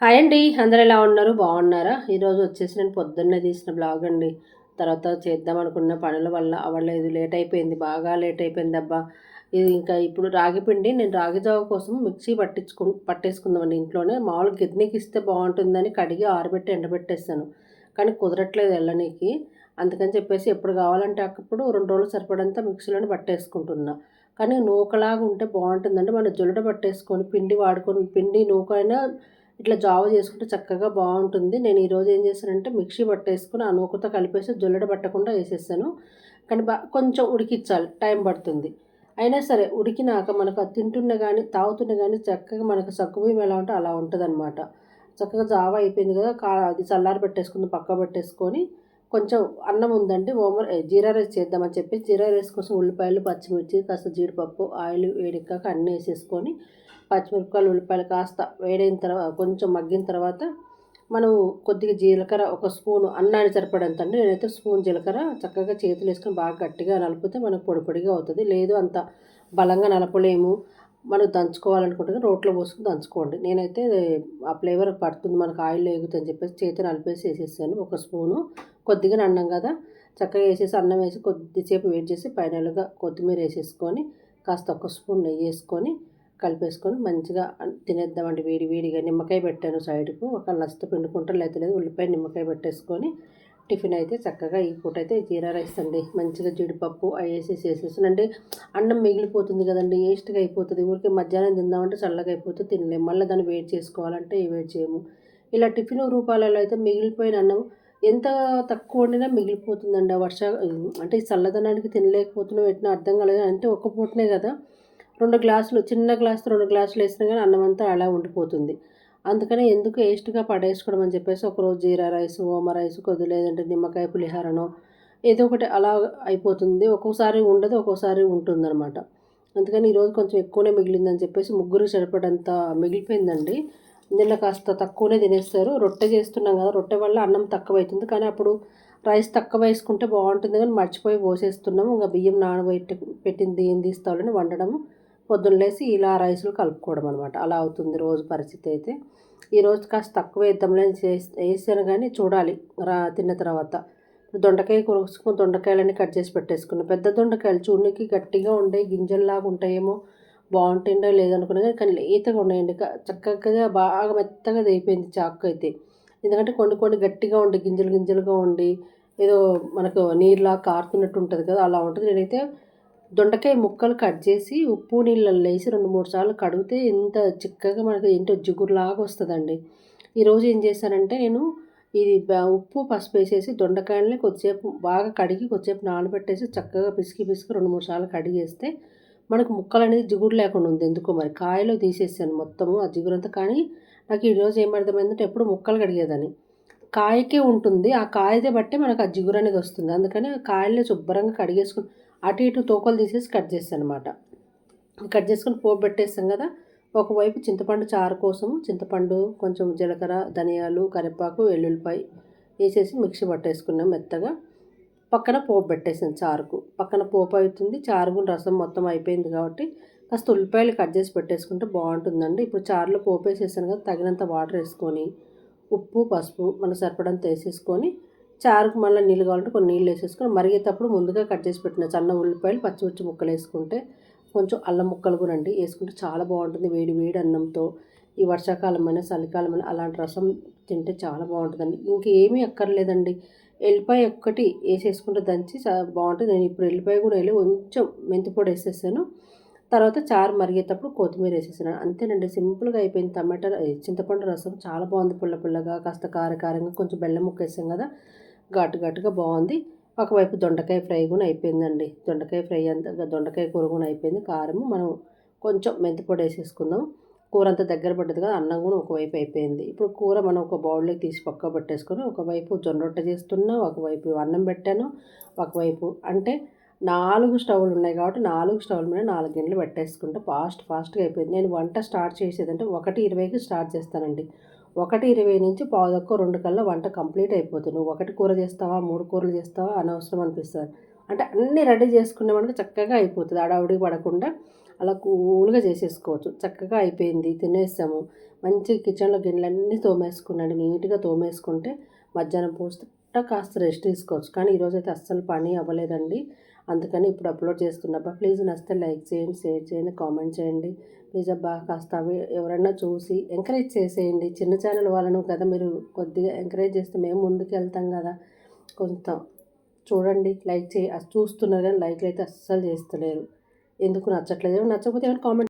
Hi అండి అందరు ఎలా ఉన్నారు? బాగున్నారా? ఈరోజు వచ్చేసి నేను పొద్దున్నే తీసిన బ్లాగ్ అండి. తర్వాత చేద్దాం అనుకున్న పనుల వల్ల అవ్వలేదు లేట్ అయిపోయింది బాగా లేట్ అయిపోయింది అబ్బా. ఇది ఇంకా ఇప్పుడు రాగి పిండి నేను రాగి జావ కోసం మిక్సీ పట్టించుకు పట్టేసుకుందామండి ఇంట్లోనే. మామూలు గిర్నీకి ఇస్తే బాగుంటుందని కడిగి ఆరబెట్టి ఎండబెట్టేస్తాను కానీ కుదరట్లేదు వెళ్ళనీకి. అందుకని చెప్పేసి ఎప్పుడు కావాలంటే అప్పుడు రెండు రోజులు సరిపడంతా మిక్సీలోనే పట్టేసుకుంటున్నా. కానీ నూకలాగా ఉంటే బాగుంటుందంటే మన జొల్లడ పట్టేసుకొని పిండి వాడుకొని పిండి నూకైనా ఇట్లా జావ చేసుకుంటే చక్కగా బాగుంటుంది. నేను ఈరోజు ఏం చేశానంటే మిక్సీ పట్టేసుకుని ఆ నూకతో కలిపేసి జొల్లడ పట్టకుండా వేసేసాను. కానీ బా కొంచెం ఉడికించాలి. టైం పడుతుంది. అయినా సరే ఉడికినాక మనకు తింటున్న తింటున్నా కానీ తాగుతున్నా కానీ చక్కగా మనకు సగ్గుబియ్యం ఎలా ఉంటే అలా ఉంటుంది చక్కగా జావ అయిపోయింది కదా కా అది చల్లారి పెట్టేసుకుంది పక్క పెట్టేసుకొని కొంచెం అన్నం ఉందండి ఓమర్ జీరా రైస్ చేద్దామని చెప్పి జీరా రైస్ కోసం ఉల్లిపాయలు పచ్చిమిర్చి కాస్త జీడిపప్పు ఆయిల్ వేడికాక అన్నీ వేసేసుకొని పచ్చిమిరపకాయలు ఉల్లిపాయలు కాస్త వేడైన తర్వాత కొంచెం మగ్గిన తర్వాత మనం కొద్దిగా జీలకర్ర ఒక స్పూను అన్నాన్ని సరిపడంత అండి. నేనైతే స్పూన్ జీలకర్ర చక్కగా చేతులు వేసుకొని బాగా గట్టిగా నలిపితే మనకు పొడి పొడిగా అవుతుంది. లేదు అంత బలంగా నలపలేము. మనం దంచుకోవాలనుకుంటే రోట్లో పోసుకుని దంచుకోండి. నేనైతే ఆ ఫ్లేవర్ పడుతుంది మనకు ఆయిల్ వేగుతుంది అని చెప్పేసి చేతి నలిపేసి వేసేసాను. ఒక స్పూను కొద్దిగా అన్నం కదా. చక్కగా వేసేసి అన్నం వేసి కొద్దిసేపు వెయిట్ చేసి పైనలుగా కొత్తిమీర వేసేసుకొని కాస్త ఒక స్పూన్ నెయ్యి వేసుకొని కలిపేసుకొని మంచిగా తినేద్దామండి. వేడి వేడిగా నిమ్మకాయ పెట్టాను సైడ్కు. ఒక నస్త పిండుకుంటారు లేకపోతే లేదు ఉల్లిపాయ నిమ్మకాయ పెట్టేసుకొని టిఫిన్ అయితే చక్కగా ఈ పూట అయితే జీరా రైస్ అండి. మంచిగా జీడిపప్పు అవి వేసేసి వేసేసానండి. అన్నం మిగిలిపోతుంది కదండి వేస్ట్గా అయిపోతుంది. ఊరికే మధ్యాహ్నం తిందామంటే చల్లగా అయిపోతే తినలేము మళ్ళీ దాన్ని వేడి చేసుకోవాలంటే వేడి చేయము. ఇలా టిఫిన్ రూపాలలో అయితే మిగిలిపోయిన అన్నం ఎంత తక్కువ వండినా మిగిలిపోతుందండి. ఆ వర్ష అంటే ఈ చల్లదనానికి తినలేకపోతున్నాం ఎట్లా అర్థం కాలేదు. అంటే ఒక్క పూటనే కదా. రెండు గ్లాసులు చిన్న గ్లాసు రెండు గ్లాసులు వేసినా కానీ అన్నం అంతా అలా ఉండిపోతుంది. అందుకని ఎందుకు వేస్ట్గా పడేసుకోవడం అని చెప్పేసి ఒకరోజు జీరా రైస్ ఓమ రైస్ కొద్ది లేదంటే నిమ్మకాయ పులిహారనో ఏదో ఒకటి అలా అయిపోతుంది. ఒక్కోసారి ఉండదు ఒక్కోసారి ఉంటుందన్నమాట. అందుకని ఈరోజు కొంచెం ఎక్కువనే మిగిలిందని చెప్పేసి ముగ్గురు సరిపడంత మిగిలిపోయిందండి. నిన్న కాస్త తక్కువనే తినేస్తారు. రొట్టె చేస్తున్నాం కదా రొట్టె వల్ల అన్నం తక్కువ అవుతుంది కానీ అప్పుడు రైస్ తక్కువ వేసుకుంటే బాగుంటుంది. కానీ మర్చిపోయి పోసేస్తున్నాము. ఇంకా బియ్యం నానబెట్టి పెట్టింది ఏం తీసుకోవాలని వండడము. పొద్దున్న లేసి ఇలా రైసులు కలుపుకోవడం అనమాట అలా అవుతుంది రోజు పరిస్థితి అయితే. ఈరోజు కాస్త తక్కువ వేద్దాంలే వేసాను కానీ చూడాలి. రా తిన్న తర్వాత. దొండకాయ కొరుసుకుని దొండకాయలన్నీ కట్ చేసి పెట్టేసుకున్న. పెద్ద దొండకాయలు చూడడానికి గట్టిగా ఉండే గింజల్లాగా ఉంటాయేమో. బాగుంటుందో లేదనుకున్నా కానీ లేతగా ఉన్నాయండి. చక్కగా బాగా మెత్తగా అయిపోయింది చాకు అయితే. ఎందుకంటే కొన్ని కొన్ని గట్టిగా ఉండి గింజలు గింజలుగా ఉండి ఏదో మనకు నీరులా కారుతున్నట్టు ఉంటుంది కదా అలా ఉంటుంది. నేనైతే దొండకాయ ముక్కలు కట్ చేసి ఉప్పు నీళ్ళల్లో వేసి రెండు మూడు సార్లు కడిగితే ఎంత చిక్కగా మనకి ఏంటో జిగురులాగా వస్తుందండి. ఈరోజు ఏం చేశానంటే నేను ఇది ఉప్పు పసుపు వేసేసి దొండకాయలని కొద్దిసేపు బాగా కడిగి కొద్దిసేపు నానబెట్టేసి చక్కగా పిసికి పిసికి రెండు మూడు సార్లు కడిగేస్తే మనకు ముక్కలు అనేది జిగురు లేకుండా ఉంది. ఎందుకో మరి కాయలో తీసేసాను మొత్తము ఆ జిగురంతా. కానీ నాకు ఈరోజు ఏం అర్థమైందంటే ఎప్పుడు ముక్కలు కడిగేదని. కాయకే ఉంటుంది. ఆ కాయదే బట్టే మనకు ఆ జిగురు అనేది వస్తుంది. అందుకని కాయల్ని శుభ్రంగా కడిగేసుకుని అటు ఇటు తోకలు తీసేసి కట్ చేస్తాను అనమాట కట్ చేసుకొని పోపు పెట్టేస్తాం కదా ఒకవైపు చింతపండు చారు కోసం చింతపండు కొంచెం జీలకర్ర ధనియాలు కరివేపాకు వెల్లుల్లిపాయ వేసేసి మిక్సీ పట్టేసుకున్నాం మెత్తగా. పక్కన పోపు పెట్టేసాను చారుకు. పక్కన పోపు అవుతుంది చారుకు రసం మొత్తం అయిపోయింది కాబట్టి కాస్త ఉల్లిపాయలు కట్ చేసి పెట్టేసుకుంటే బాగుంటుందండి. ఇప్పుడు చారులో పోపు వేసేసాను కదా తగినంత వాటర్ వేసుకొని ఉప్పు పసుపు మనకు సరిపడంత వేసేసుకొని చారుకు మళ్ళీ నీళ్ళు కావాలంటే కొన్ని నీళ్ళు వేసేసుకొని మరిగేటప్పుడు ముందుగా కట్ చేసి పెట్టిన సన్న ఉల్లిపాయలు పచ్చిమిర్చి ముక్కలు వేసుకుంటే కొంచెం అల్లం ముక్కలు కూడా అండి. వేసుకుంటే చాలా బాగుంటుంది. వేడి వేడి అన్నంతో ఈ వర్షాకాలమైన చలికాలమైన అలాంటి రసం తింటే చాలా బాగుంటుందండి. ఇంకేమీ అక్కర్లేదండి. ఎల్లిపాయ ఒక్కటి వేసేసుకుంటే దంచి బాగుంటుంది. నేను ఇప్పుడు ఎల్లిపాయ కూడా వెళ్ళి కొంచెం మెంతిపొడి వేసేసాను. తర్వాత చారు మరిగేటప్పుడు కొత్తిమీర వేసేసినాను అంతేనండి సింపుల్గా అయిపోయింది టమాటా చింతపండు రసం చాలా బాగుంది పుల్ల పుల్లగా కాస్త కారకారంగా కొంచెం బెల్లం ముక్క వేసాం కదా ఘాటు ఘాటుగా బాగుంది. ఒకవైపు దొండకాయ ఫ్రై కూడా అయిపోయిందండి. దొండకాయ ఫ్రై అంతా దొండకాయ కూర కూడా అయిపోయింది. కారము మనం కొంచెం మెంతిపొడి వేసేసుకుందాం. కూర అంతా దగ్గర పడ్డది కదా అన్నం కూడా ఒకవైపు అయిపోయింది. ఇప్పుడు కూర మనం ఒక బౌల్లోకి తీసి పక్క పెట్టేసుకొని ఒకవైపు జొన్న రొట్టె చేస్తున్నా ఒకవైపు అన్నం పెట్టాను ఒకవైపు అంటే నాలుగు స్టవ్లు ఉన్నాయి కాబట్టి నాలుగు స్టవ్ల మీద నాలుగు గిన్నెలు పెట్టేసుకుంటే ఫాస్ట్ ఫాస్ట్గా అయిపోయింది. నేను వంట స్టార్ట్ చేసేదంటే ఒకటి ఇరవైకి స్టార్ట్ చేస్తానండి. ఒకటి ఇరవై నుంచి పావుదక్క రెండు కల్లా వంట కంప్లీట్ అయిపోతుంది. నువ్వు ఒకటి కూర చేస్తావా మూడు కూరలు చేస్తావా అనవసరం అనిపిస్తుంది. అంటే అన్నీ రెడీ చేసుకున్నామంటే చక్కగా అయిపోతుంది. అడావుడికి పడకుండా అలా కూల్గా చేసేసుకోవచ్చు. చక్కగా అయిపోయింది. తినేసాము. మంచి కిచెన్లో గిన్నెలన్నీ తోమేసుకున్నాడు నీట్గా తోమేసుకుంటే మధ్యాహ్నం పోస్తే పూట కాస్త రెస్ట్ తీసుకోవచ్చు. కానీ ఈరోజు అయితే అస్సలు పని అవ్వలేదండి. అందుకని ఇప్పుడు అప్లోడ్ చేస్తున్నబ్బా ప్లీజ్ నచ్చితే లైక్ చేయండి షేర్ చేయండి కామెంట్ చేయండి. ప్లీజ్ అబ్బా కాస్త అవి ఎవరన్నా చూసి ఎంకరేజ్ చేసేయండి. చిన్న ఛానల్ వాళ్ళను కదా మీరు కొద్దిగా ఎంకరేజ్ చేస్తే మేము ముందుకు వెళ్తాం కదా. కొంత చూడండి లైక్ చేయి. చూస్తున్నారు కానీ లైక్లు అయితే అస్సలు చేస్తలేరు. ఎందుకు నచ్చట్లేదు? నచ్చకపోతే ఏమైనా కామెంట్